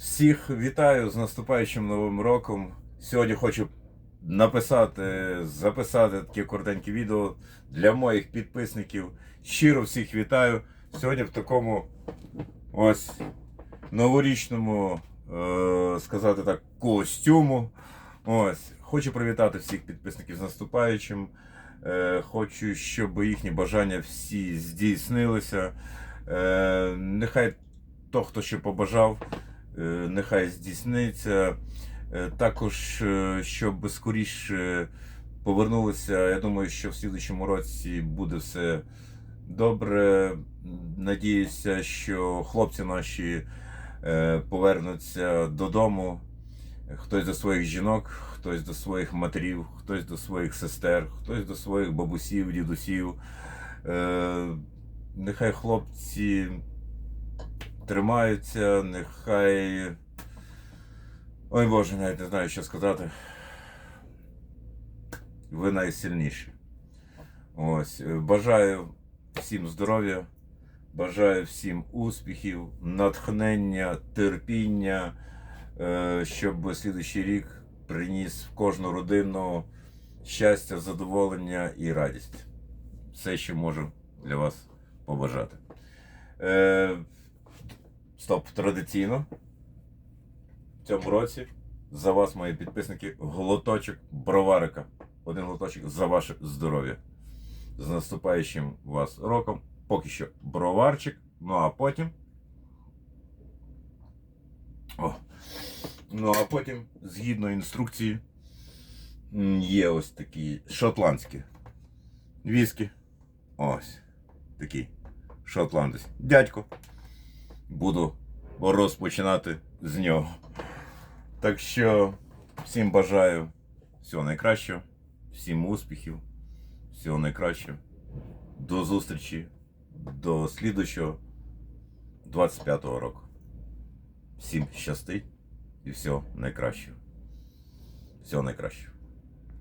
Всіх вітаю з наступаючим новим роком. Сьогодні хочу написати, записати таке коротеньке відео для моїх підписників. Щиро всіх вітаю. Сьогодні в такому ось новорічному, е, сказати так, костюму. Ось. Хочу привітати всіх підписників з наступаючим. Е, хочу, щоб їхні бажання всі здійснилися. Е, нехай то, хто ще побажав, нехай здійсниться. Е, Також, е, щоб скоріше повернулися. Я думаю, що в слідчому році буде все добре. Надіюся, що хлопці наші е, повернуться додому. Хтось до своїх жінок, хтось до своїх матерів, хтось до своїх сестер, хтось до своїх бабусів, дідусів. Е, Нехай хлопці тримаються, нехай. Ой Боже, навіть не знаю, що сказати. Ви найсильніші. Ось. е, Бажаю всім здоров'я, бажаю всім успіхів, натхнення, терпіння, е, щоб слідуючий рік приніс в кожну родину щастя, задоволення і радість. Все, що можу для вас побажати. Стоп, традиційно. В цьому році за вас, мої підписники, глоточок броварика. Один глоточок за ваше здоров'я. З наступаючим вас роком. Поки що броварчик. Ну а потім. О. Ну а потім, згідно інструкції, є ось такі шотландські віскі. Ось такий шотландець. Дядько. Буду розпочинати з нього. Так що всім бажаю всього найкращого, всім успіхів, всього найкращого. До зустрічі, до слідущого 25-го року. Всім щастить і всього найкращого. Всього найкращого.